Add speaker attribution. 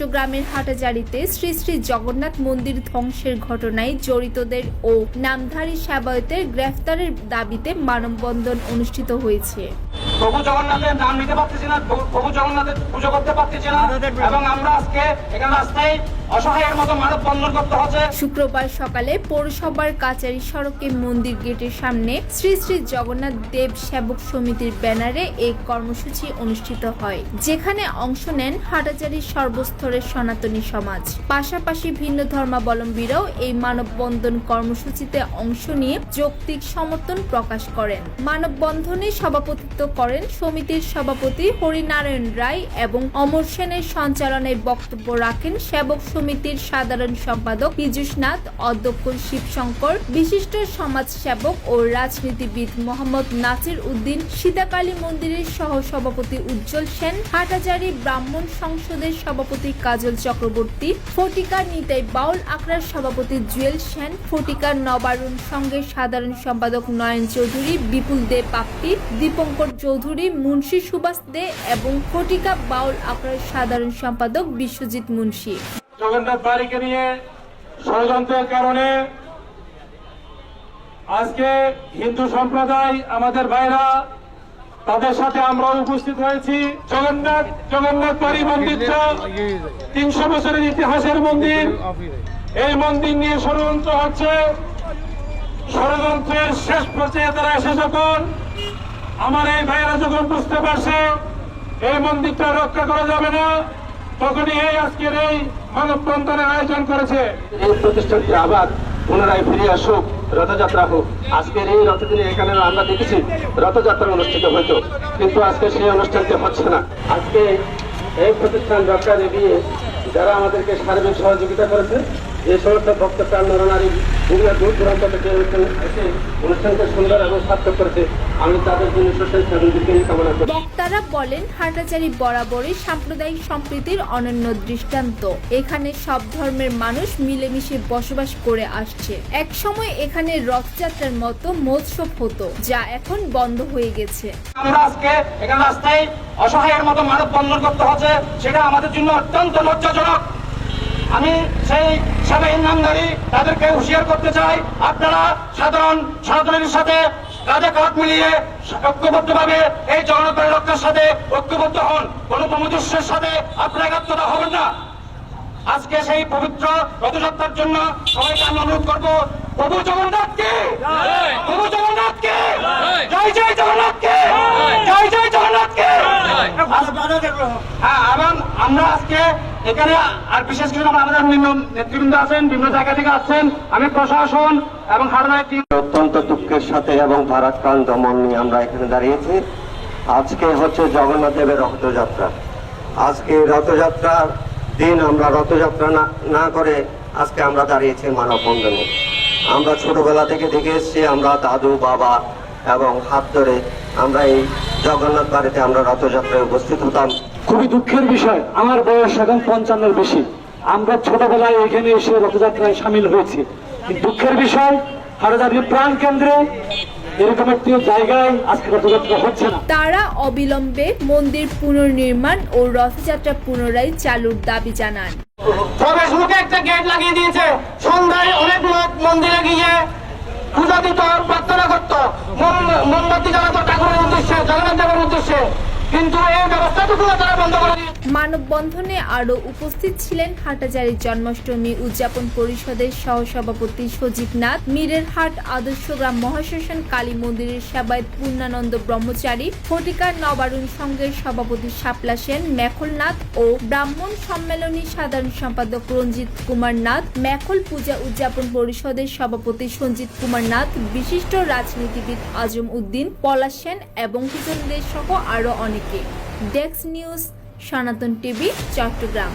Speaker 1: চট্টগ্রামের হাটাজারিতে শ্রী শ্রী জগন্নাথ মন্দির ধ্বংসের ঘটনায় জড়িতদের ও নামধারী সেবায়তের গ্রেফতারের দাবিতে মানববন্ধন অনুষ্ঠিত হয়েছে।
Speaker 2: প্রভু জগন্নাথের নাম নিতে পারতেছি না প্রভু- জগন্নাথের পুজো করতে পারতেছি না এবং আমরা আজকে এখানে রাস্তায়
Speaker 1: শুক্রবার সকালে পৌরসভার কাচারি সড়কে মন্দির গেটের সামনে শ্রী শ্রী জগন্নাথ দেব সেবক সমিতির ব্যানারে এই কর্মসূচি অনুষ্ঠিত হয় যেখানে অংশ নেন হাটাজারির সর্বস্তরের সনাতনী সমাজ। পাশাপাশি ভিন্ন ধর্মাবলম্বীরাও এই মানববন্ধন কর্মসূচিতে অংশ নিয়ে যৌক্তিক সমর্থন প্রকাশ করেন। মানববন্ধনে সভাপতিত্ব করেন সমিতির সভাপতি হরিনারায়ণ রায় এবং অমর সেনের সঞ্চালনায় বক্তব্য রাখেন সেবক সমিতির সাধারণ সম্পাদক পীযুষ নাথ, অধ্যক্ষ শিবশঙ্কর, বিশিষ্ট সমাজ সেবক ও রাজনীতিবিদ মোহাম্মদ নাসির উদ্দিন, সীতাকালী মন্দিরের সহ সভাপতি উজ্জ্বল সেন হাটাজারি ব্রাহ্মণ সংসদের সভাপতি কাজল চক্রবর্তী ফটিকার নিতাই বাউল আখড়ার সভাপতি জুয়েল সেন ফটিকার নবারুণ সংঘের সাধারণ সম্পাদক নয়ন চৌধুরী, বিপুল দে পাপ্পি, দীপঙ্কর চৌধুরী, মুন্সী সুভাষ দে এবং ফটিকা বাউল আখড়ার সাধারণ সম্পাদক বিশ্বজিৎ মুন্সী।
Speaker 2: জগন্নাথ বাড়িকে নিয়ে ষড়যন্ত্রের কারণে আজকে হিন্দু সম্প্রদায়, আমাদের ভাইরা তাদের সাথে আমরা উপস্থিত হয়েছি। জগন্নাথ জগন্নাথ বাড়ি মন্দিরটা তিনশো বছরের ইতিহাসের মন্দির। এই মন্দির নিয়ে ষড়যন্ত্র হচ্ছে। ষড়যন্ত্রের শেষ পর্যায়ে তারা এসে যখন আমার এই ভাইয়েরা যখন বুঝতে পারছে এই মন্দিরটা রক্ষা করা যাবে না, তখনই এই আজকের এই মানববন্ধনের আয়োজন করেছে।
Speaker 3: এই প্রতিষ্ঠানটি আবার পুনরায় ফিরে আসুক, রথযাত্রা হোক। আজকের এই রথদিনে এখানে আমরা দেখেছি, রথযাত্রা অনুষ্ঠিত হইতো কিন্তু আজকে সেই অনুষ্ঠানটি হচ্ছে না। আজকে এই প্রতিষ্ঠান রক্ষা দিয়ে যারা আমাদেরকে সার্বিক সহযোগিতা করেছে যে সমস্ত ভক্ত প্রাণ নরনারী বিভিন্ন দূর দূরান্ত থেকে এখানে এসে অনুষ্ঠানকে সুন্দর এবং সার্থক করেছে আমি তাদের জন্য সুশেষ এবং কামনা করি।
Speaker 1: বক্তারা বলেন হাটাচারি বরাবরই সাম্প্রদায়িক সম্প্রীতির অনন্য দৃষ্টান্ত। এখানে সব ধর্মের মানুষ মিলেমিশে বসবাস করে আসছে। এক সময় এখানে রথযাত্রার মতো মহোৎসব হতো যা এখন বন্ধ হয়ে গেছে।
Speaker 2: আমরা আজকে এখানে রাস্তায় অসহায়ের মতো মানব বন্ধন করতে হচ্ছে সেটা আমাদের জন্য অত্যন্ত লজ্জাজনক। আমি সেই সেবাহীন নামধারী তাদেরকে হুঁশিয়ার করতে চাই। আপনারা সাধারণ সনাতনের সাথে কাঁধে কাঁধ মিলিয়ে ঐক্যবদ্ধভাবে এই জগন্নাথের রক্ষার সাথে ঐক্যবদ্ধ হন। কোন প্রমোদস্যের সাথে আপনারা একাত্মতা হবেন না। আজকে সেই পবিত্র রথযাত্রার জন্য সবাইকে আমি অনুরোধ করব প্রভু জগন্নাথকে প্রভু জগন্নাথকে জয়। জয় জগন্নাথকে জয়। জয় জগন্নাথকে হ্যাঁ এবং আমরা আজকে এখানে আর বিশেষ করে আমাদের বিভিন্ন নেতৃবৃন্দ আছেন, বিভিন্ন জায়গা থেকে আসছেন। আমি প্রশাসন এবং হারদায়
Speaker 3: অত্যন্ত দুঃখের সাথে এবং ভারাক্রান্ত মন নিয়ে আমরা এখানে দাঁড়িয়েছি। আজকে হচ্ছে জগন্নাথ দেবের রথযাত্রা। আজকে রথযাত্রার দিন আমরা রথযাত্রা না করে আজকে আমরা দাঁড়িয়েছি মানববন্ধনে। আমরা ছোটবেলা থেকে দেখে এসেছি, আমরা দাদু, বাবা এবং হাত ধরে আমরা এই জগন্নাথ বাড়িতে আমরা রথযাত্রায় উপস্থিত হতাম।
Speaker 4: খুবই দুঃখের বিষয় আমার বয়স এখন পঞ্চান্নের বেশি। আমরা ছোটবেলায় এখানে এসে রথযাত্রায় সামিল হয়েছি। দুঃখের বিষয় হারাদারির প্রাণ কেন্দ্রে এরকম একটি জায়গায় আজকে রথযাত্রা হচ্ছে
Speaker 1: তারা অবিলম্বে মন্দির পুনর্নির্মাণ ও রথযাত্রা পুনরায় চালুর দাবি জানান।
Speaker 2: প্রবেশ মুখে একটা গেট লাগিয়ে দিয়েছে। সন্ধ্যায় অনেক লোক মন্দিরে গিয়ে পূজা দিত প্রার্থনা করত। মোম- মোমবাতি জ্বালাতো ঠাকুরের উদ্দেশ্যে জগন্নাথ দেবের উদ্দেশ্যে। কিন্তু এই
Speaker 1: মানববন্ধনে আরও উপস্থিত ছিলেন হাটাজারি জন্মাষ্টমী উদযাপন পরিষদের সহসভাপতি সজীব নাথ মীরের হাট আদর্শ গ্রাম মহাশ্মশান কালী মন্দিরের সেবায়ত পূর্ণানন্দ ব্রহ্মচারী, ফটিকার নবারুণ সংঘের সভাপতি শাপলা সেন, মেখল নাথ ও ব্রাহ্মণ সম্মেলনী সাধারণ সম্পাদক রঞ্জিত কুমার নাথ, মেখল পূজা উদযাপন পরিষদের সভাপতি সঞ্জিত কুমার নাথ, বিশিষ্ট রাজনীতিবিদ আজম উদ্দিন, পলাশ সেন এবং হিজনদের সহ আরও অনেকে। Desk news Sanatan TV Chattogram.